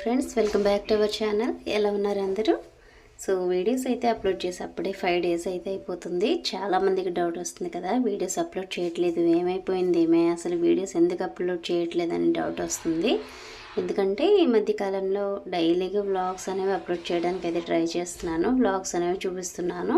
Friends welcome back to our channel ఎలా ఉన్నారు అందరూ? సో వీడియోస్ అయితే అప్లోడ్ చేసి అప్పుడే ఫైవ్ డేస్ అయితే అయిపోతుంది. చాలా మందికి డౌట్ వస్తుంది కదా వీడియోస్ అప్లోడ్ చేయట్లేదు ఏమైపోయింది ఏమే అసలు వీడియోస్ ఎందుకు అప్లోడ్ చేయట్లేదు అని డౌట్ వస్తుంది. ఎందుకంటే ఈ మధ్య కాలంలో డైలీగా వ్లాగ్స్ అనేవి అప్లోడ్ చేయడానికి అయితే ట్రై చేస్తున్నాను. వ్లాగ్స్ అనేవి చూపిస్తున్నాను.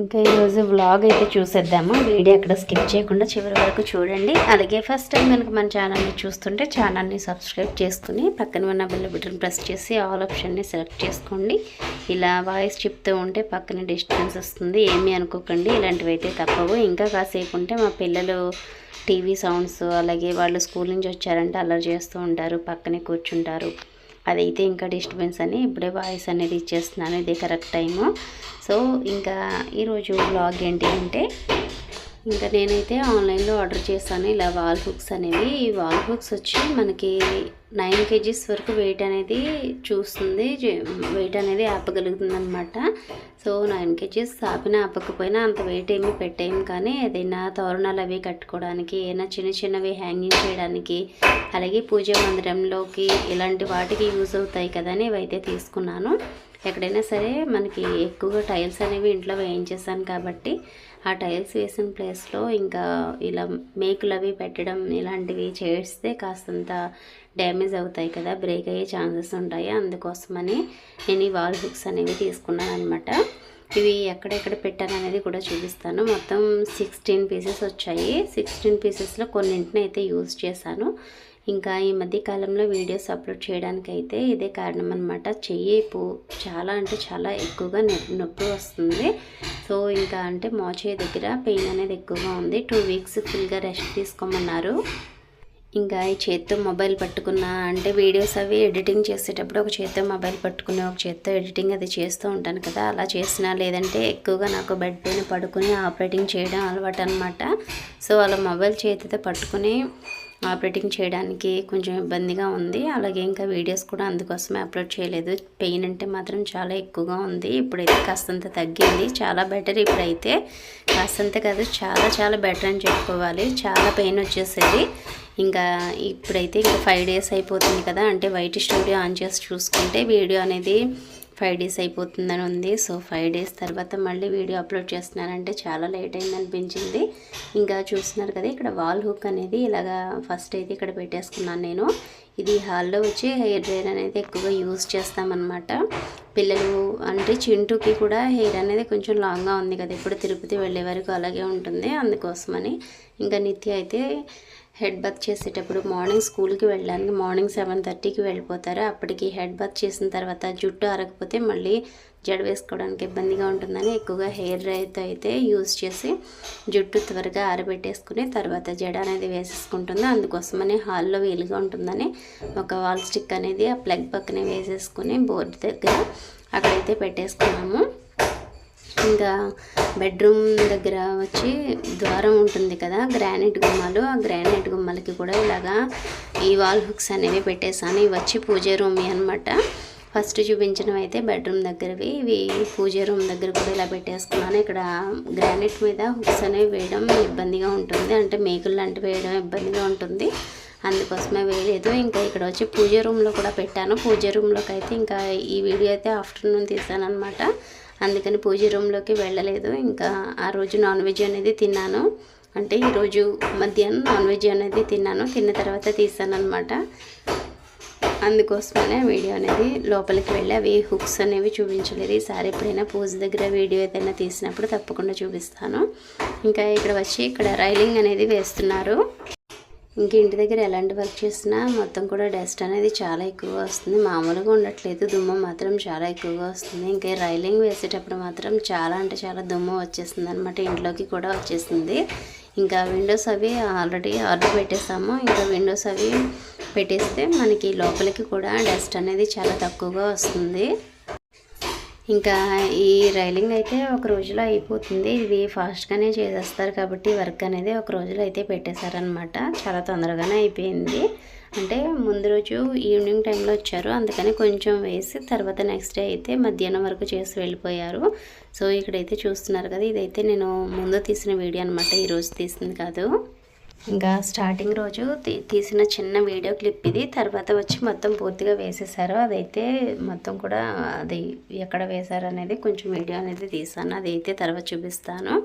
ఇంకా ఈరోజు వ్లాగ్ అయితే చూసేద్దాము. వీడియో అక్కడ స్కిప్ చేయకుండా చివరి వరకు చూడండి. అలాగే ఫస్ట్ టైం కనుక మన ఛానల్ని చూస్తుంటే ఛానల్ని సబ్స్క్రైబ్ చేసుకుని పక్కన ఉన్న బెల్ బటన్ ప్రెస్ చేసి ఆల్ ఆప్షన్ని సెలెక్ట్ చేసుకోండి. ఇలా వాయిస్ చెప్తూ ఉంటే పక్కన డిస్టెన్స్ వస్తుంది. ఏమీ అనుకోకండి. ఇలాంటివి అయితే తప్పవు. ఇంకా కాసేపు ఉంటే మా పిల్లలు టీవీ సౌండ్స్ అలాగే వాళ్ళు స్కూల్ నుంచి వచ్చారంటే అల్లరి చేస్తూ ఉంటారు. పక్కనే కూర్చుంటారు. అదైతే ఇంకా డిస్టర్బెన్స్ అని ఇప్పుడే వాయిస్ అనేది ఇచ్చేస్తున్నాను ఇదే కరెక్ట్ టైము. సో ఇంకా ఈరోజు బ్లాగ్ ఏంటి అంటే ఇంకా నేనైతే ఆన్లైన్లో ఆర్డర్ చేశాను ఇలా వాల్ హుక్స్ అనేవి. ఈ వాల్ హుక్స్ వచ్చి మనకి నైన్ కేజీస్ వరకు వెయిట్ అనేది చూస్తుంది. వెయిట్ అనేది ఆపగలుగుతుంది అనమాట సో నైన్ కేజీస్ ఆపిన ఆపకపోయినా అంత వెయిట్ ఏమి పెట్టేయం కానీ ఏదైనా తోరణాలు అవి కట్టుకోవడానికి ఏదైనా చిన్న చిన్నవి హ్యాంగింగ్ చేయడానికి అలాగే పూజ మందిరంలోకి ఇలాంటి వాటికి యూజ్ అవుతాయి కదా అని ఇవైతే తీసుకున్నాను. ఎక్కడైనా సరే మనకి ఎక్కువగా టైల్స్ అనేవి ఇంట్లో వేయించేసాను కాబట్టి ఆ టైల్స్ వేసిన ప్లేస్లో ఇంకా ఇలా మేకులు అవి పెట్టడం ఇలాంటివి చేస్తే కాస్తంత డ్యామేజ్ అవుతాయి కదా బ్రేక్ అయ్యే ఛాన్సెస్ ఉంటాయి. అందుకోసమని నేను ఈ వాల్ హుక్స్ అనేవి తీసుకున్నాను అనమాట ఇవి ఎక్కడెక్కడ పెట్టాను అనేది కూడా చూపిస్తాను. మొత్తం సిక్స్టీన్ పీసెస్ వచ్చాయి. సిక్స్టీన్ పీసెస్లో కొన్నింటిని అయితే యూజ్ చేశాను. ఇంకా ఈ మధ్య కాలంలో వీడియోస్ అప్లోడ్ చేయడానికి అయితే ఇదే కారణం అనమాట చెయ్యి పూ చాలా అంటే చాలా ఎక్కువగా నొప్పి వస్తుంది. సో ఇంకా అంటే మోచేయి దగ్గర పెయిన్ అనేది ఎక్కువగా ఉంది. టూ వీక్స్ ఫుల్గా రెస్ట్ తీసుకోమన్నారు. ఇంకా ఈ చేత్తో మొబైల్ పట్టుకున్న అంటే వీడియోస్ అవి ఎడిటింగ్ చేసేటప్పుడు ఒక చేత్తో మొబైల్ పట్టుకుని ఒక చేత్తో ఎడిటింగ్ అది చేస్తూ ఉంటాను కదా. అలా చేసినా లేదంటే ఎక్కువగా నాకు బెడ్ పైన పడుకుని ఆపరేటింగ్ చేయడం అలవాటు అనమాట సో అలా మొబైల్ చేతితో పట్టుకుని ఆపరేటింగ్ చేయడానికి కొంచెం ఇబ్బందిగా ఉంది. అలాగే ఇంకా వీడియోస్ కూడా అందుకోసమే అప్లోడ్ చేయలేదు. పెయిన్ అంటే మాత్రం చాలా ఎక్కువగా ఉంది. ఇప్పుడైతే కాస్తంత తగ్గింది. చాలా బెటర్ ఇప్పుడైతే. కాస్తంత కాదు చాలా చాలా బెటర్ అని చెప్పుకోవాలి. చాలా పెయిన్ వచ్చేసేది. ఇంకా ఇప్పుడైతే ఇంకా ఫైవ్ డేస్ అయిపోతుంది కదా అంటే వైట్ స్టూడియో ఆన్ చేసి చూసుకుంటే వీడియో అనేది ఫైవ్ డేస్ అయిపోతుందని ఉంది. సో ఫైవ్ డేస్ తర్వాత మళ్ళీ వీడియో అప్లోడ్ చేస్తున్నానంటే చాలా లేట్ అయింది అనిపించింది. ఇంకా చూస్తున్నారు కదా ఇక్కడ వాల్ హుక్ అనేది ఇలాగా ఫస్ట్ అయితే ఇక్కడ పెట్టేసుకున్నాను నేను. ఇది హాల్లో వచ్చి హెయిర్ డ్రైయర్ అనేది ఎక్కువగా యూజ్ చేస్తామన్నమాట. పిల్లలు అంటే చింటూకి కూడా హెయిర్ అనేది కొంచెం లాంగ్గా ఉంది కదా ఇప్పుడు తిరుపతి వెళ్ళే వరకు అలాగే ఉంటుంది అందుకోసమని. ఇంకా నిత్య అయితే హెడ్ బాత్ చేసేటప్పుడు మార్నింగ్ స్కూల్కి వెళ్ళడానికి మార్నింగ్ సెవెన్ థర్టీకి వెళ్ళిపోతారు. అప్పటికి హెడ్ బాత్ చేసిన తర్వాత జుట్టు అరగకపోతే మళ్ళీ జడ వేసుకోవడానికి ఇబ్బందిగా ఉంటుందని ఎక్కువగా హెయిర్ డ్రైతో అయితే యూజ్ చేసి జుట్టు త్వరగా ఆరబెట్టేసుకుని తర్వాత జడ అనేది వేసేసుకుంటుంది. అందుకోసమని హాల్లో వీలుగా ఉంటుందని ఒక వాల్ స్టిక్ అనేది ఆ ప్లగ్ పక్కనే వేసేసుకుని బోర్డు దగ్గర అక్కడైతే పెట్టేసుకున్నాము. ఇంకా బెడ్రూమ్ దగ్గర వచ్చి ద్వారం ఉంటుంది కదా గ్రానైట్ గుమ్మాలు. ఆ గ్రానైట్ గుమ్మాలకి కూడా ఇలాగా ఈ వాల్ హుక్స్ అనేవి పెట్టేశాను. ఇవి వచ్చి పూజ రూమ్ అనమాట ఫస్ట్ చూపించినవి అయితే బెడ్రూమ్ దగ్గరవి. ఇవి పూజ రూమ్ దగ్గర కూడా ఇలా పెట్టేసుకున్నాను. ఇక్కడ గ్రానైట్ మీద హుక్స్ అనేవి వేయడం ఇబ్బందిగా ఉంటుంది. అంటే మేకులు లాంటివి వేయడం ఇబ్బందిగా ఉంటుంది. అందుకోసమే వేయలేదు. ఇంకా ఇక్కడ వచ్చి పూజ రూమ్లో కూడా పెట్టాను. పూజ రూమ్లోకి అయితే ఇంకా ఈ వీడియో అయితే ఆఫ్టర్నూన్ తీసాను అనమాట అందుకని పూజ రూమ్లోకి వెళ్ళలేదు. ఇంకా ఆ రోజు నాన్ వెజ్ అనేది తిన్నాను. అంటే ఈరోజు మధ్యాహ్నం నాన్ వెజ్ అనేది తిన్నాను. తిన్న తర్వాత తీసాను అనమాట అందుకోసమనే వీడియో అనేది లోపలికి వెళ్ళి అవి హుక్స్ అనేవి చూపించలేదు. ఈసారి ఎప్పుడైనా పూజ దగ్గర వీడియో ఏదైనా తీసినప్పుడు తప్పకుండా చూపిస్తాను. ఇంకా ఇక్కడ వచ్చి ఇక్కడ రైలింగ్ అనేది వేస్తున్నారు. ఇంక ఇంటి దగ్గర ఎలాంటి వర్క్ చేసినా మొత్తం కూడా డస్ట్ అనేది చాలా ఎక్కువగా వస్తుంది. మామూలుగా ఉండట్లేదు. దుమ్ము మాత్రం చాలా ఎక్కువగా వస్తుంది. ఇంకా రైలింగ్ వేసేటప్పుడు మాత్రం చాలా అంటే చాలా దుమ్ము వచ్చేస్తుంది అనమాట ఇంట్లోకి కూడా వచ్చేసింది. ఇంకా విండోస్ అవి ఆల్రెడీ ఆర్డర్ పెట్టేసాము ఇంకా విండోస్ అవి పెట్టేస్తే మనకి లోపలికి కూడా డస్ట్ అనేది చాలా తక్కువగా వస్తుంది. ఇంకా ఈ రైలింగ్ అయితే ఒక రోజులో అయిపోతుంది. ఇది ఫాస్ట్గానే చేసేస్తారు కాబట్టి వర్క్ అనేది ఒక రోజులో అయితే పెట్టేశారనమాట చాలా తొందరగానే అయిపోయింది. అంటే ముందు రోజు ఈవినింగ్ టైంలో వచ్చారు. అందుకని కొంచెం వేసి తర్వాత నెక్స్ట్ డే అయితే మధ్యాహ్నం వరకు చేసి వెళ్ళిపోయారు. సో ఇక్కడైతే చూస్తున్నారు కదా ఇదైతే నేను ముందు తీసిన వీడియో అనమాట ఈరోజు తీసింది కాదు. ఇంకా స్టార్టింగ్ రోజు తీ- తీసిన చిన్న వీడియో క్లిప్ ఇది. తర్వాత వచ్చి మొత్తం పూర్తిగా వేసేసారు. అదైతే మొత్తం కూడా అది ఎక్కడ వేశారు అనేది కొంచెం వీడియో అనేది తీసాను. అదైతే తర్వాత చూపిస్తాను.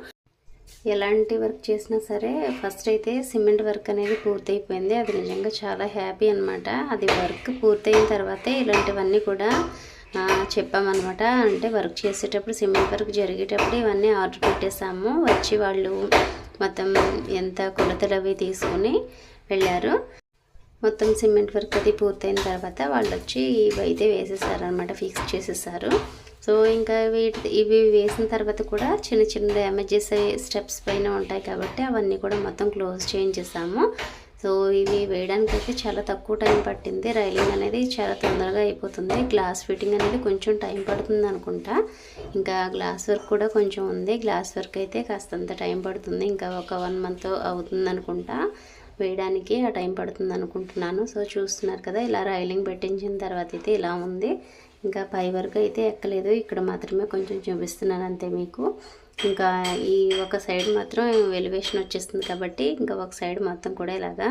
ఎలాంటి వర్క్ చేసినా సరే ఫస్ట్ అయితే సిమెంట్ వర్క్ అనేది పూర్తయిపోయింది. అది నిజంగా చాలా హ్యాపీ అనమాట అది వర్క్ పూర్తయిన తర్వాతే ఇలాంటివన్నీ కూడా చెప్పామన్నమాట. అంటే వర్క్ చేసేటప్పుడు సిమెంట్ వర్క్ జరిగేటప్పుడు ఇవన్నీ ఆర్డర్ పెట్టేసాము. వచ్చి వాళ్ళు మొత్తం ఎంత కొలతలు అవి తీసుకుని వెళ్ళారు. మొత్తం సిమెంట్ వర్క్ అది పూర్తయిన తర్వాత వాళ్ళు వచ్చి ఇవి అయితే వేసేసారనమాట ఫిక్స్ చేసేసారు. సో ఇంకా వీటి ఇవి వేసిన తర్వాత కూడా చిన్న చిన్న డ్యామేజెస్ స్టెప్స్ పైన ఉంటాయి కాబట్టి అవన్నీ కూడా మొత్తం క్లోజ్ చేయించేసాము. సో ఇవి వేయడానికి అయితే చాలా తక్కువ టైం పట్టింది. రైలింగ్ అనేది చాలా తొందరగా అయిపోతుంది. గ్లాస్ ఫిట్టింగ్ అనేది కొంచెం టైం పడుతుంది అనుకుంటా. ఇంకా గ్లాస్ వర్క్ కూడా కొంచెం ఉంది. గ్లాస్ వర్క్ అయితే కాస్తంత టైం పడుతుంది. ఇంకా ఒక వన్ మంత్ అవుతుంది అనుకుంటా. వేయడానికి ఆ టైం పడుతుంది అనుకుంటున్నాను. సో చూస్తున్నారు కదా ఇలా రైలింగ్ పెట్టించిన తర్వాత అయితే ఇలా ఉంది. ఇంకా పై వరకు అయితే ఎక్కలేదు. ఇక్కడ మాత్రమే కొంచెం చూపిస్తున్నాను అంతే మీకు. ఇంకా ఈ ఒక సైడ్ మాత్రం ఎలివేషన్ వచ్చేస్తుంది కాబట్టి ఇంకా ఒక సైడ్ మొత్తం కూడా ఇలాగా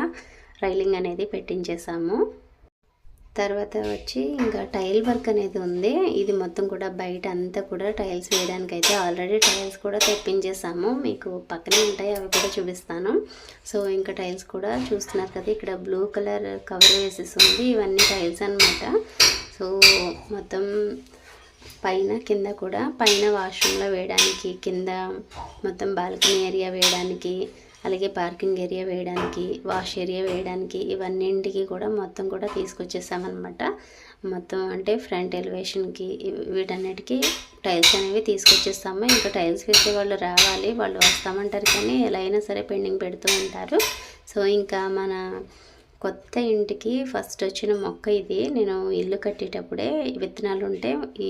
రైలింగ్ అనేది పెట్టించేసాము. తర్వాత వచ్చి ఇంకా టైల్ వర్క్ అనేది ఉంది. ఇది మొత్తం కూడా బయట అంతా కూడా టైల్స్ వేయడానికి అయితే ఆల్రెడీ టైల్స్ కూడా తెప్పించేసాము మీకు పక్కనే ఉంటాయి అవి కూడా చూపిస్తాను. సో ఇంకా టైల్స్ కూడా చూస్తున్నారు కదా ఇక్కడ బ్లూ కలర్ కవర్ వేసేసి ఉంది ఇవన్నీ టైల్స్ అన్నమాట. సో మొత్తం పైన కింద కూడా పైన వాష్రూమ్లో వేయడానికి కింద మొత్తం బాల్కనీ ఏరియా వేయడానికి అలాగే పార్కింగ్ ఏరియా వేయడానికి వాష్ ఏరియా వేయడానికి ఇవన్నింటికి కూడా మొత్తం కూడా తీసుకొచ్చేసామన్నమాట. మొత్తం అంటే ఫ్రంట్ ఎలివేషన్కి వీటన్నిటికీ టైల్స్ అనేవి తీసుకొచ్చేస్తాము. ఇంకా టైల్స్ వేసే వాళ్ళు రావాలి వాళ్ళు వస్తామంటారు కానీ ఎలా అయినా సరే పెండింగ్ పెడుతూ ఉంటారు. సో ఇంకా మన కొత్త ఇంటికి ఫస్ట్ వచ్చిన మొక్క ఇది. నేను ఇల్లు కట్టేటప్పుడే విత్తనాలు ఉంటే ఈ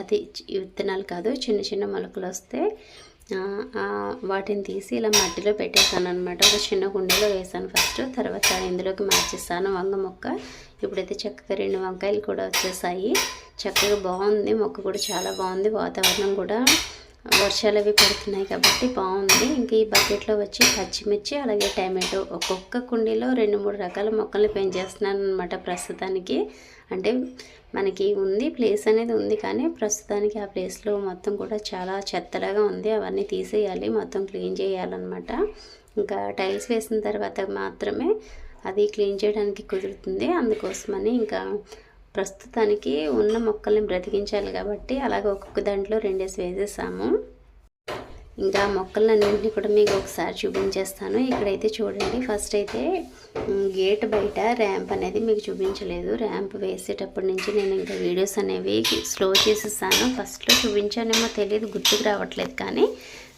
అది ఈ విత్తనాలు కాదు చిన్న చిన్న మొలకలు వస్తే వాటిని తీసి ఇలా మట్టిలో పెట్టేసాను అనమాట ఒక చిన్న కుండలో వేసాను ఫస్ట్ తర్వాత ఇందులోకి మార్చేస్తాను వంగ మొక్క ఇప్పుడైతే చక్కగా రెండు వంకాయలు కూడా వచ్చేసాయి. చక్కగా బాగుంది. మొక్క కూడా చాలా బాగుంది. వాతావరణం కూడా వర్షాలు అవి పడుతున్నాయి కాబట్టి బాగుంది. ఇంక ఈ బకెట్లో వచ్చి పచ్చిమిర్చి అలాగే టమాటో ఒక్కొక్క కుండీలో రెండు మూడు రకాల మొక్కలు పెంచేస్తున్నాను అనమాట ప్రస్తుతానికి. అంటే మనకి ఉంది ప్లేస్ అనేది ఉంది కానీ ప్రస్తుతానికి ఆ ప్లేస్లో మొత్తం కూడా చాలా చెత్తలాగా ఉంది. అవన్నీ తీసేయాలి మొత్తం క్లీన్ చేయాలన్నమాట. ఇంకా టైల్స్ వేసిన తర్వాత మాత్రమే అది క్లీన్ చేయడానికి కుదురుతుంది. అందుకోసమని ఇంకా ప్రస్తుతానికి ఉన్న మొక్కల్ని బ్రతికించాలి కాబట్టి అలాగే ఒక్కొక్క దాంట్లో రెండేసి వేసేసాము ఇంకా మొక్కలన్నింటినీ కూడా మీకు ఒకసారి చూపించేస్తాను. ఇక్కడైతే చూడండి ఫస్ట్ అయితే గేట్ బయట ర్యాంప్ అనేది మీకు చూపించలేదు. ర్యాంప్ వేసేటప్పటి నుంచి నేను ఇంకా వీడియోస్ అనేవి స్లో చేసేసాను. ఫస్ట్లో చూపించానేమో తెలియదు గుర్తుకు రావట్లేదు కానీ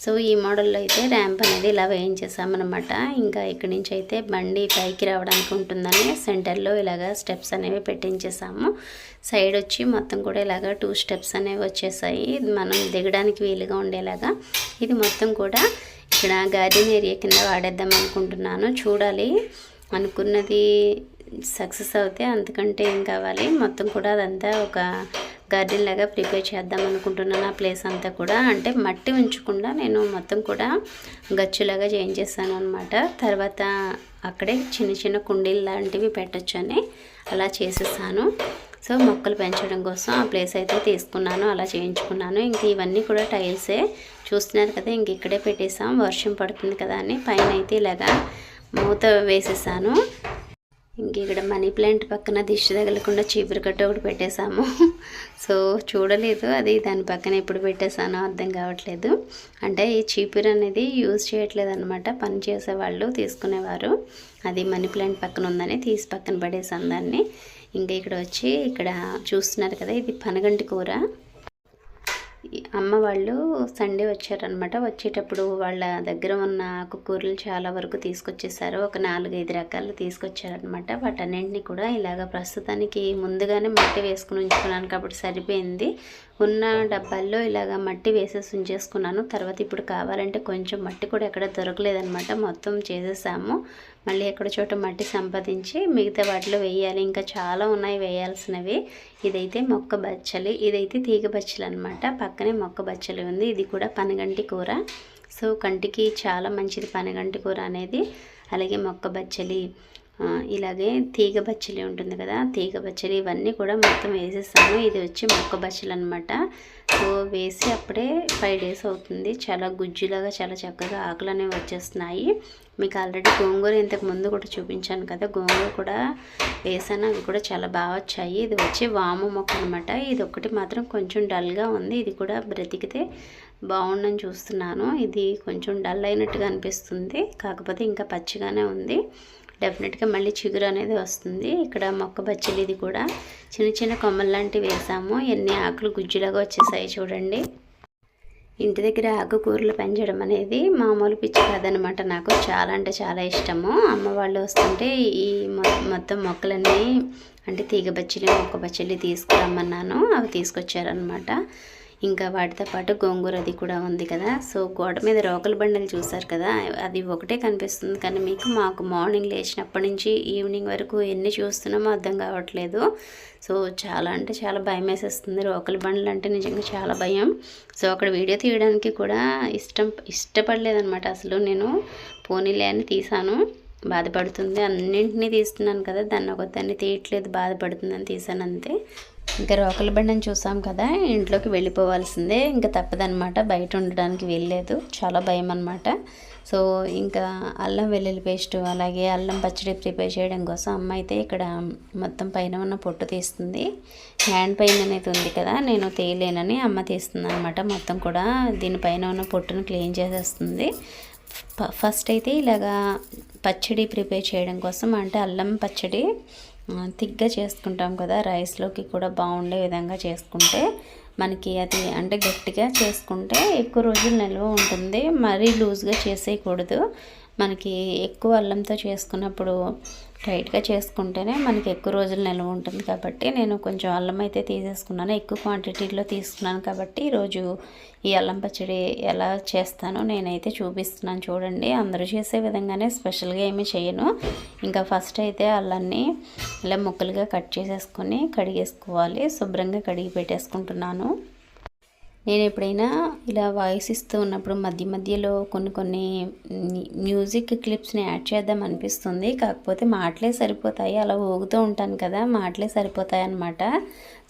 సో ఈ మోడల్లో అయితే ర్యాంప్ అనేది ఇలా వేయించేసామన్నమాట. ఇంకా ఇక్కడి నుంచి అయితే బండి పైకి రావడానికి ఉంటుందని సెంటర్లో ఇలాగా స్టెప్స్ అనేవి పెట్టించేసాము. సైడ్ వచ్చి మొత్తం కూడా ఇలాగా టూ స్టెప్స్ అనేవి వచ్చేసాయి. మనం దిగడానికి వీలుగా ఉండేలాగా ఇది మొత్తం కూడా ఇక్కడ గార్డెన్ ఏరియా కింద వాడేద్దాం అనుకుంటున్నాను. చూడాలి. అనుకున్నది సక్సెస్ అవుతే అంతకంటే ఏం కావాలి? మొత్తం కూడా అదంతా ఒక గార్డెన్ లాగా ప్రిపేర్ చేద్దాం అనుకుంటున్నాను ఆ ప్లేస్ అంతా కూడా. అంటే మట్టి ఉంచకుండా నేను మొత్తం కూడా గచ్చులాగా చేయించేస్తాను అనమాట తర్వాత అక్కడే చిన్న చిన్న కుండీలు లాంటివి పెట్టొచ్చని అలా చేసేసాను. సో మొక్కలు పెంచడం కోసం ఆ ప్లేస్ అయితే తీసుకున్నాను అలా చేయించుకున్నాను. ఇంక ఇవన్నీ కూడా టైల్సే. చూస్తున్నారు కదా ఇంక ఇక్కడే పెట్టేసాం. వర్షం పడుతుంది కదా అని పైన అయితే ఇలాగా మూత వేసేసాను. ఇంక ఇక్కడ మనీ ప్లాంట్ పక్కన దిష్టి తగలకుండా చీపురు కట్ట ఒకటి పెట్టేశాము. సో చూడలేదు అది దాని పక్కన ఎప్పుడు పెట్టేశానో అర్థం కావట్లేదు. అంటే ఈ చీపురు అనేది యూజ్ చేయట్లేదు అనమాట పని చేసేవాళ్ళు తీసుకునేవారు. అది మనీ ప్లాంట్ పక్కన ఉందని తీసి పక్కన పడేసాను దాన్ని. ఇంకా ఇక్కడ వచ్చి ఇక్కడ చూస్తున్నారు కదా ఇది పనగంటి కూర. అమ్మ వాళ్ళు సండే వచ్చారనమాట వచ్చేటప్పుడు వాళ్ళ దగ్గర ఉన్న ఆకుకూరలు చాలా వరకు తీసుకొచ్చేసారు. ఒక నాలుగైదు రకాలు తీసుకొచ్చారనమాట వాటన్నింటినీ కూడా ఇలాగ ప్రస్తుతానికి ముందుగానే మట్టి వేసుకుని ఉంచుకున్నాను కాబట్టి సరిపోయింది. ఉన్న డబ్బాల్లో ఇలాగ మట్టి వేసేసి ఉంచేసుకున్నాను. తర్వాత ఇప్పుడు కావాలంటే కొంచెం మట్టి కూడా ఎక్కడ దొరకలేదనమాట మొత్తం చేసేసాము. మళ్ళీ ఎక్కడ చోట మట్టి సంపాదించి మిగతా వాటిలో వేయాలి. ఇంకా చాలా ఉన్నాయి వేయాల్సినవి. ఇదైతే మొక్క బచ్చలి. ఇదైతే తీగ బచ్చలు అనమాట పక్కనే మొక్క బచ్చలి ఉంది. ఇది కూడా పనగంటి కూర. సో కంటికి చాలా మంచిది పనగంటి కూర అనేది. అలాగే మొక్క బచ్చలి ఇలాగే తీగ బచ్చలి ఉంటుంది కదా తీగ బచ్చలి ఇవన్నీ కూడా మొత్తం వేసేసాను. ఇది వచ్చి మొక్క బచ్చలి అనమాట సో వేసి అప్పుడే ఫైవ్ డేస్ అవుతుంది. చాలా గుజ్జులాగా చాలా చక్కగా ఆకులు అనేవి వచ్చేస్తున్నాయి. మీకు ఆల్రెడీ గోంగూర ఇంతకు ముందు కూడా చూపించాను కదా గోంగూర కూడా వేసాను. అవి కూడా చాలా బాగా వచ్చాయి. ఇది వచ్చి వాము మొక్క అనమాట ఇది ఒకటి మాత్రం కొంచెం డల్గా ఉంది. ఇది కూడా బ్రతికితే బాగుండని చూస్తున్నాను. ఇది కొంచెం డల్ అయినట్టుగా అనిపిస్తుంది. కాకపోతే ఇంకా పచ్చిగానే ఉంది. డెఫినెట్గా మళ్ళీ చిగురు అనేది వస్తుంది. ఇక్కడ మొక్క బచ్చలు ఇది కూడా చిన్న చిన్న కొమ్మలు లాంటివి వేసాము. ఎన్ని ఆకులు గుజ్జులాగా వచ్చేసాయి చూడండి. ఇంటి దగ్గర ఆకుకూరలు పెంచడం అనేది మామూలు పిచ్చి కాదనమాట. నాకు చాలా అంటే చాలా ఇష్టము. అమ్మ వాళ్ళు వస్తుంటే ఈ మొ- మొత్తం మొక్కలన్నీ అంటే తీగ బచ్చలి మొక్క బచ్చలి తీసుకురమ్మన్నాను. అవి తీసుకొచ్చారనమాట. ఇంకా వాటితో పాటు గోంగూర అది కూడా ఉంది కదా. సో గోడ మీద రోకల బండలు చూసారు కదా. అది ఒకటే కనిపిస్తుంది కానీ మీకు మాకు మార్నింగ్ లేచినప్పటి నుంచి ఈవినింగ్ వరకు ఎన్ని చూస్తున్నామో అర్థం కావట్లేదు. సో చాలా అంటే చాలా భయం వేసేస్తుంది. రోకల బండ్లు అంటే నిజంగా చాలా భయం. సో అక్కడ వీడియో తీయడానికి కూడా ఇష్టం ఇష్టపడలేదనమాట అసలు నేను పోనీలే అని తీసాను బాధపడుతుంది. అన్నింటినీ తీస్తున్నాను కదా. దాన్ని ఒక దాన్ని తీయట్లేదు బాధపడుతుందని తీసాను అంతే. ఇంకా రోకల బండిని చూసాం కదా ఇంట్లోకి వెళ్ళిపోవాల్సిందే. ఇంకా తప్పదనమాట బయట ఉండడానికి వెళ్ళలేదు. చాలా భయం అనమాట సో ఇంకా అల్లం వెల్లుల్లి పేస్ట్ అలాగే అల్లం పచ్చడి ప్రిపేర్ చేయడం కోసం అమ్మ అయితే ఇక్కడ మొత్తం పైన ఉన్న పొట్టు తీస్తుంది. హ్యాండ్ పెయిన్ అనేది ఉంది కదా నేను తేయలేనని అమ్మ తీస్తుంది అనమాట మొత్తం కూడా దీనిపైన ఉన్న పొట్టును క్లీన్ చేసేస్తుంది. ఫస్ట్ అయితే ఇలాగా పచ్చడి ప్రిపేర్ చేయడం కోసం అంటే అల్లం పచ్చడి థిక్గా చేసుకుంటాం కదా రైస్లోకి కూడా బాగుండే విధంగా చేసుకుంటే మనకి అది అంటే గట్టిగా చేసుకుంటే ఎక్కువ రోజులు నిల్వ ఉంటుంది. మరీ లూజ్గా చేసేయకూడదు. మనకి ఎక్కువ అల్లంతో చేసుకున్నప్పుడు టైట్గా చేసుకుంటేనే మనకి ఎక్కువ రోజులు నిల్వ ఉంటుంది కాబట్టి నేను కొంచెం అల్లం అయితే తీసేసుకున్నాను. ఎక్కువ క్వాంటిటీలో తీసుకున్నాను కాబట్టి ఈరోజు ఈ అల్లం పచ్చడి ఎలా చేస్తానో నేనైతే చూపిస్తున్నాను. చూడండి అందరూ చేసే విధంగానే స్పెషల్గా ఏమీ చేయను. ఇంకా ఫస్ట్ అయితే అల్లాన్ని ఇలా ముక్కలుగా కట్ చేసేసుకొని కడిగేసుకోవాలి. శుభ్రంగా కడిగి పెట్టేసుకుంటున్నాను. నేను ఎప్పుడైనా ఇలా వాయిస్ ఇస్తూ ఉన్నప్పుడు మధ్య మధ్యలో కొన్ని కొన్ని మ్యూజిక్ క్లిప్స్ని యాడ్ చేద్దాం అనిపిస్తుంది. కాకపోతే మాటలే సరిపోతాయి. అలా ఊగుతూ ఉంటాను కదా మాటలే సరిపోతాయి అన్నమాట.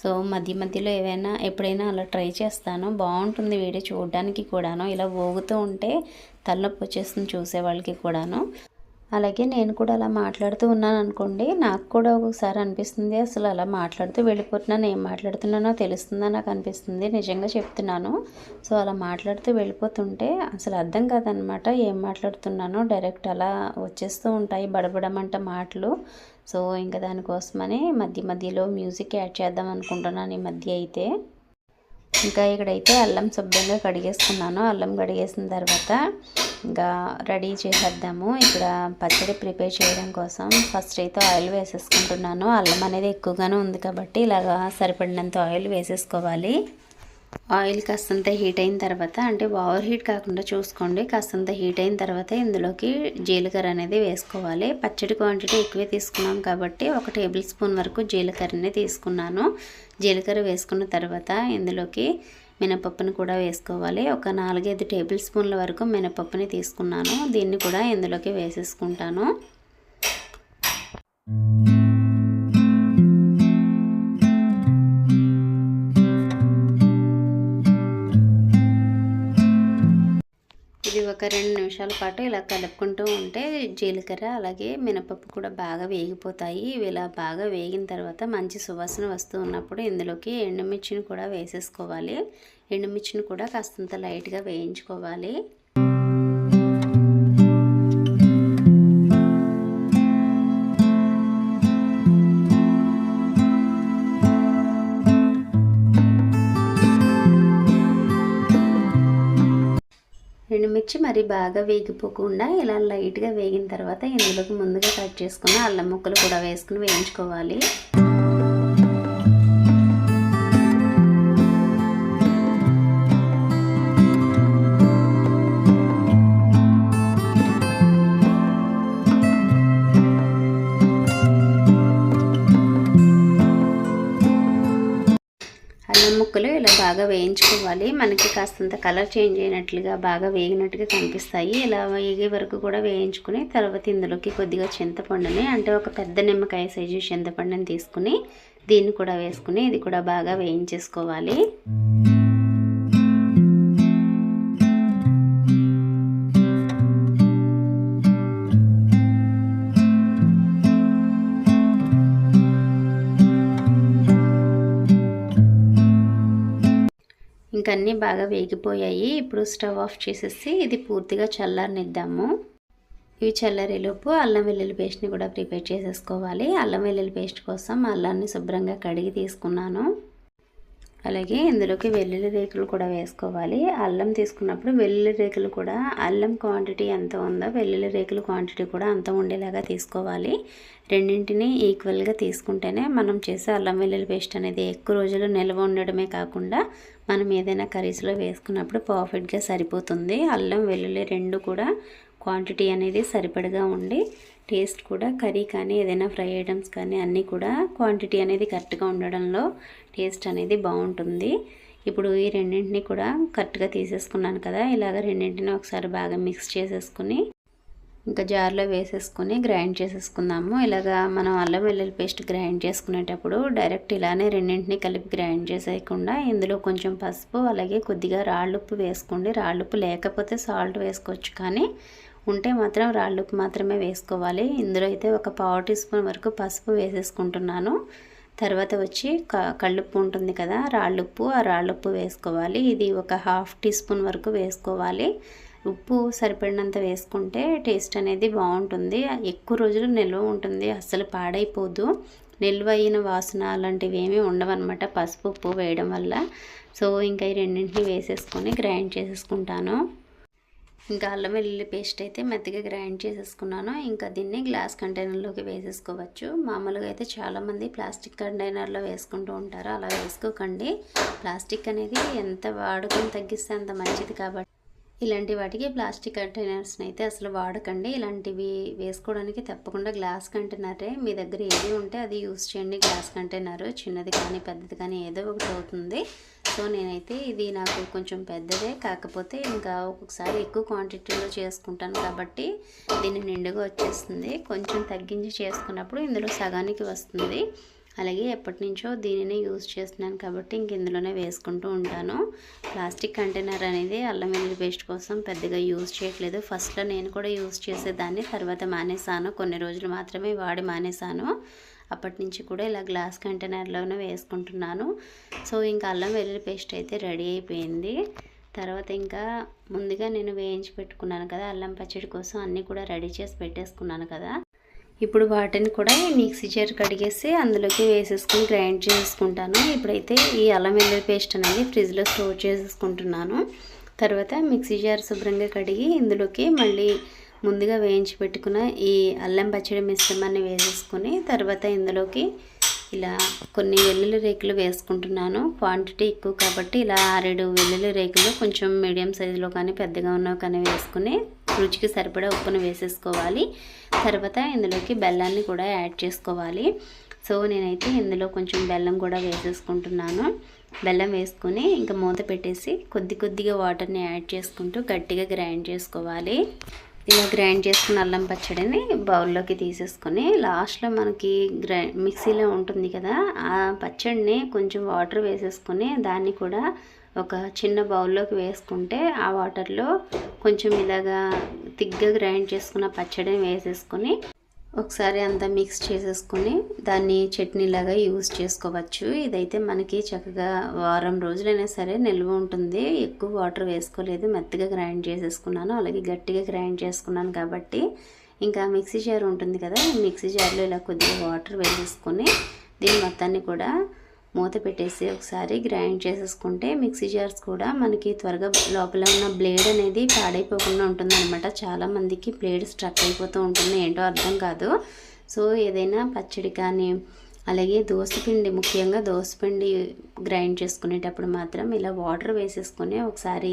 సో మధ్య మధ్యలో ఏవైనా ఎప్పుడైనా అలా ట్రై చేస్తాను. బాగుంటుంది వీడియో చూడడానికి కూడాను. ఇలా ఊగుతూ ఉంటే తలనొప్పి వచ్చేస్తుంది చూసే వాళ్ళకి కూడాను. అలాగే నేను కూడా అలా మాట్లాడుతూ ఉన్నాను అనుకోండి నాకు కూడా ఒకసారి అనిపిస్తుంది అసలు అలా మాట్లాడుతూ వెళ్ళిపోతున్నాను ఏం మాట్లాడుతున్నానో తెలుస్తుందా నాకు అనిపిస్తుంది నిజంగా చెప్తున్నాను. సో అలా మాట్లాడుతూ వెళ్ళిపోతుంటే అసలు అర్థం కాదనమాట ఏం మాట్లాడుతున్నానో డైరెక్ట్ అలా వచ్చేస్తూ ఉంటాయి బడబడమంట మాటలు. సో ఇంకా దానికోసమని మధ్య మధ్యలో మ్యూజిక్ యాడ్ చేద్దాం అనుకుంటున్నాను ఈ మధ్య అయితే. ఇంకా ఇక్కడైతే అల్లం శుభ్రంగా కడిగేసుకున్నాను. అల్లం కడిగేసిన తర్వాత ఇంకా రెడీ చేసేద్దాము. ఇక్కడ పచ్చడి ప్రిపేర్ చేయడం కోసం ఫస్ట్ అయితే ఆయిల్ వేసేసుకుంటున్నాను. అల్లం అనేది ఎక్కువగానే ఉంది కాబట్టి ఇలాగా సరిపడినంత ఆయిల్ వేసేసుకోవాలి. ఆయిల్ కాస్తంత హీట్ అయిన తర్వాత అంటే ఓవర్ హీట్ కాకుండా చూసుకోండి. కాస్తంత హీట్ అయిన తర్వాత ఇందులోకి జీలకర్ర అనేది వేసుకోవాలి. పచ్చడి క్వాంటిటీ ఎక్కువే తీసుకున్నాం కాబట్టి ఒక టేబుల్ స్పూన్ వరకు జీలకర్రని తీసుకున్నాను. జీలకర్ర వేసుకున్న తర్వాత ఇందులోకి మినపప్పుని కూడా వేసుకోవాలి. ఒక నాలుగైదు టేబుల్ స్పూన్ల వరకు మినపప్పుని తీసుకున్నాను. దీన్ని కూడా ఇందులోకి వేసేసుకుంటాను. ఒక రెండు నిమిషాల పాటు ఇలా కలుపుకుంటూ ఉంటే జీలకర్ర అలాగే మినపప్పు కూడా బాగా వేగిపోతాయి. ఇవి ఇలా బాగా వేగిన తర్వాత మంచి సువాసన వస్తూ ఉన్నప్పుడు ఇందులోకి ఎండుమిర్చిని కూడా వేసేసుకోవాలి. ఎండుమిర్చిని కూడా కాస్తంత లైట్గా వేయించుకోవాలి. మరి బాగా వేగిపోకుండా ఇలా లైట్గా వేగిన తర్వాత ఇందులోకి ముందుగా కట్ చేసుకున్న అల్లం ముక్కలు కూడా వేసుకుని వేయించుకోవాలి. ముక్కలు ఇలా బాగా వేయించుకోవాలి. మనకి కాస్తంత కలర్ చేంజ్ అయినట్లుగా బాగా వేగినట్టుగా కనిపిస్తాయి. ఇలా వేగే వరకు కూడా వేయించుకుని తర్వాత ఇందులోకి కొద్దిగా చింతపండుని అంటే ఒక పెద్ద నిమ్మకాయ సైజు చింతపండుని తీసుకుని దీన్ని కూడా వేసుకుని ఇది కూడా బాగా వేయించేసుకోవాలి. అన్నీ బాగా వేగిపోయాయి. ఇప్పుడు స్టవ్ ఆఫ్ చేసేసి ఇది పూర్తిగా చల్లారనిద్దాము. ఇవి చల్లారేలోపు అల్లం వెల్లుల్లి పేస్ట్ని కూడా ప్రిపేర్ చేసేసుకోవాలి. అల్లం వెల్లుల్లి పేస్ట్ కోసం అల్లాన్ని శుభ్రంగా కడిగి తీసుకున్నాను. అలాగే ఇందులోకి వెల్లుల్లి రేకులు కూడా వేసుకోవాలి. అల్లం తీసుకున్నప్పుడు వెల్లుల్లి రేకులు కూడా అల్లం క్వాంటిటీ ఎంత ఉందో వెల్లుల్లి రేకులు క్వాంటిటీ కూడా అంత ఉండేలాగా తీసుకోవాలి. రెండింటిని ఈక్వల్గా తీసుకుంటేనే మనం చేసే అల్లం వెల్లుల్లి పేస్ట్ అనేది ఎక్కువ రోజులు నిల్వ ఉండడమే కాకుండా మనం ఏదైనా కర్రీస్లో వేసుకున్నప్పుడు పర్ఫెక్ట్గా సరిపోతుంది. అల్లం వెల్లుల్లి రెండు కూడా క్వాంటిటీ అనేది సరిపడగా ఉండి టేస్ట్ కూడా కర్రీ కానీ ఏదైనా ఫ్రై ఐటమ్స్ కానీ అన్నీ కూడా క్వాంటిటీ అనేది కరెక్ట్గా ఉండడంలో టేస్ట్ అనేది బాగుంటుంది. ఇప్పుడు ఈ రెండింటిని కూడా కరెక్ట్గా తీసేసుకున్నాను కదా ఇలాగ రెండింటిని ఒకసారి బాగా మిక్స్ చేసేసుకుని ఇంకా జార్లో వేసేసుకుని గ్రైండ్ చేసేసుకుందాము. ఇలాగా మనం అల్లం వెల్లుల్లి పేస్ట్ గ్రైండ్ చేసుకునేటప్పుడు డైరెక్ట్ ఇలానే రెండింటిని కలిపి గ్రైండ్ చేసేయకుండా ఇందులో కొంచెం పసుపు అలాగే కొద్దిగా రాళ్ళుప్పు వేసుకోండి. రాళ్ళుప్పు లేకపోతే సాల్ట్ వేసుకోవచ్చు కానీ ఉంటే మాత్రం రాళ్ళుకు మాత్రమే వేసుకోవాలి. ఇందులో అయితే ఒక పావు టీ స్పూన్ వరకు పసుపు వేసేసుకుంటున్నాను. తర్వాత వచ్చి కళ్ళుప్పు ఉంటుంది కదా రాళ్ళుప్పు ఆ రాళ్ళుప్పు వేసుకోవాలి. ఇది ఒక హాఫ్ టీ స్పూన్ వరకు వేసుకోవాలి. ఉప్పు సరిపడినంత వేసుకుంటే టేస్ట్ అనేది బాగుంటుంది. ఎక్కువ రోజులు నిల్వ ఉంటుంది అస్సలు పాడైపోదు. నిల్వ అయిన వాసన అలాంటివి ఏమీ ఉండవన్నమాట పసుపు ఉప్పు వేయడం వల్ల. సో ఇంకా ఈ రెండింటిని వేసేసుకొని గ్రైండ్ చేసేసుకుంటాను. ఇంకా అల్లం వెల్లుల్లి పేస్ట్ అయితే మెత్తగా గ్రైండ్ చేసేసుకున్నాను. ఇంకా దీన్ని గ్లాస్ కంటైనర్లోకి వేసేసుకోవచ్చు. మామూలుగా అయితే చాలామంది ప్లాస్టిక్ కంటైనర్లో వేసుకుంటూ ఉంటారు. అలా వేసుకోకండి. ప్లాస్టిక్ అనేది ఎంత వాడకం తగ్గిస్తే అంత మంచిది కాబట్టి. ఇలాంటి వాటికి ప్లాస్టిక్ కంటైనర్స్ని అయితే అసలు వాడకండి. ఇలాంటివి వేసుకోవడానికి తప్పకుండా గ్లాస్ కంటైనరే. మీ దగ్గర ఏది ఉంటే అది యూస్ చేయండి. గ్లాస్ కంటైనర్ చిన్నది కానీ పెద్దది కానీ ఏదో ఒకటి అవుతుంది. సో నేనైతే ఇది నాకు కొంచెం పెద్దదే. కాకపోతే ఇంకా ఒక్కొక్కసారి ఎక్కువ క్వాంటిటీలో చేసుకుంటాను కాబట్టి దీన్ని నిండుగా వచ్చేస్తుంది. కొంచెం తగ్గించి చేసుకున్నప్పుడు ఇందులో సగానికి వస్తుంది. అలాగే ఎప్పటి నుంచో దీనిని యూజ్ చేస్తున్నాను కాబట్టి ఇంక ఇందులోనే వేసుకుంటూ ఉంటాను. ప్లాస్టిక్ కంటైనర్ అనేది అల్లం వెల్లుల్లి పేస్ట్ కోసం పెద్దగా యూజ్ చేయట్లేదు. ఫస్ట్లో నేను కూడా యూజ్ చేసేదాన్ని తర్వాత మానేసాను. కొన్ని రోజులు మాత్రమే వాడి మానేసాను. అప్పటి నుంచి కూడా ఇలా గ్లాస్ కంటైనర్లోనే వేసుకుంటున్నాను. సో ఇంకా అల్లం వెల్లుల్లి పేస్ట్ అయితే రెడీ అయిపోయింది. తర్వాత ఇంకా ముందుగా నేను వేయించి పెట్టుకున్నాను కదా అల్లం పచ్చడి కోసం అన్నీ కూడా రెడీ చేసి పెట్టేసుకున్నాను కదా. ఇప్పుడు వాటిని కూడా మిక్సీ చేరు కడిగేసి అందులోకి వేసేసుకుని గ్రైండ్ చేసుకుంటాను. ఇప్పుడైతే ఈ అల్లం వెల్లుల్లి పేస్ట్ అనేది ఫ్రిడ్జ్లో స్టోర్ చేసేసుకుంటున్నాను తర్వాత మిక్సీ జార్ శుభ్రంగా కడిగి ఇందులోకి మళ్ళీ ముందుగా వేయించి పెట్టుకున్న ఈ అల్లం పచ్చడి మిశ్రమాన్ని వేసేసుకొని తర్వాత ఇందులోకి ఇలా కొన్ని వెల్లుల్లి రేకులు వేసుకుంటున్నాను. క్వాంటిటీ ఎక్కువ కాబట్టి ఇలా ఆరేడు వెల్లుల్లి రేకులు కొంచెం మీడియం సైజులో కానీ పెద్దగా ఉన్నవి కానీ వేసుకుని రుచికి సరిపడా ఉప్పును వేసేసుకోవాలి. తర్వాత ఇందులోకి బెల్లాన్ని కూడా యాడ్ చేసుకోవాలి. సో నేనైతే ఇందులో కొంచెం బెల్లం కూడా వేసేసుకుంటున్నాను. బెల్లం వేసుకొని ఇంకా మూత పెట్టేసి కొద్ది కొద్దిగా వాటర్ని యాడ్ చేసుకుంటూ గట్టిగా గ్రైండ్ చేసుకోవాలి. ఇలా గ్రైండ్ చేసుకున్న అల్లం పచ్చడిని బౌల్లోకి తీసేసుకొని లాస్ట్లో మనకి గ్రై మిక్సీలో ఉంటుంది కదా ఆ పచ్చడిని కొంచెం వాటర్ వేసేసుకొని దాన్ని కూడా ఒక చిన్న బౌల్లోకి వేసుకుంటే ఆ వాటర్లో కొంచెం ఇలాగా తిగ్గా గ్రైండ్ చేసుకున్న పచ్చడిని వేసేసుకొని ఒకసారి అంతా మిక్స్ చేసేసుకొని దాన్ని చట్నీలాగా యూస్ చేసుకోవచ్చు. ఇదైతే మనకి చక్కగా వారం రోజులైనా సరే నిల్వ ఉంటుంది. ఎక్కువ వాటర్ వేసుకోలేదు. మెత్తగా గ్రైండ్ చేసేసుకున్నాను. అలాగే గట్టిగా గ్రైండ్ చేసుకున్నాను కాబట్టి ఇంకా మిక్సీ జార్ ఉంటుంది కదా మిక్సీ జార్లో ఇలా కొద్దిగా వాటర్ వేసేసుకొని దీని మొత్తాన్ని కూడా మూత పెట్టేసి ఒకసారి గ్రైండ్ చేసేసుకుంటే మిక్సీ జార్స్ కూడా మనకి త్వరగా లోపల ఉన్న బ్లేడ్ అనేది పాడైపోకుండా ఉంటుందన్నమాట. చాలామందికి బ్లేడ్ స్ట్రక్ అయిపోతూ ఉంటుంది. ఏంటో అర్థం కాదు. సో ఏదైనా పచ్చడి కానీ అలాగే దోసపిండి ముఖ్యంగా దోసపిండి గ్రైండ్ చేసుకునేటప్పుడు మాత్రం ఇలా వాటర్ వేసేసుకొని ఒకసారి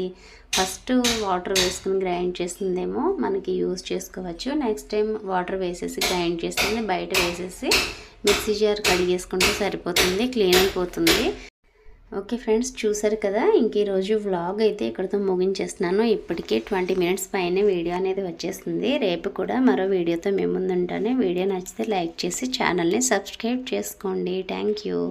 ఫస్ట్ వాటర్ వేసుకుని గ్రైండ్ చేసిందేమో మనకి యూజ్ చేసుకోవచ్చు. నెక్స్ట్ టైం వాటర్ వేసేసి గ్రైండ్ చేసింది బయట వేసేసి మిక్సీ జార్ కడిగేసుకుంటే సరిపోతుంది క్లీన్ అయిపోతుంది. ఓకే ఫ్రెండ్స్ చూసారు కదా ఇంక ఈరోజు వ్లాగ్ అయితే ఇక్కడితో ముగించేస్తున్నాను. ఇప్పటికే ట్వంటీ మినిట్స్ పైన వీడియో అనేది వచ్చేస్తుంది. రేపు కూడా మరో వీడియోతో మేము ముందుంటాను వీడియో నచ్చితే లైక్ చేసి ఛానల్ని సబ్స్క్రైబ్ చేసుకోండి. Thank you.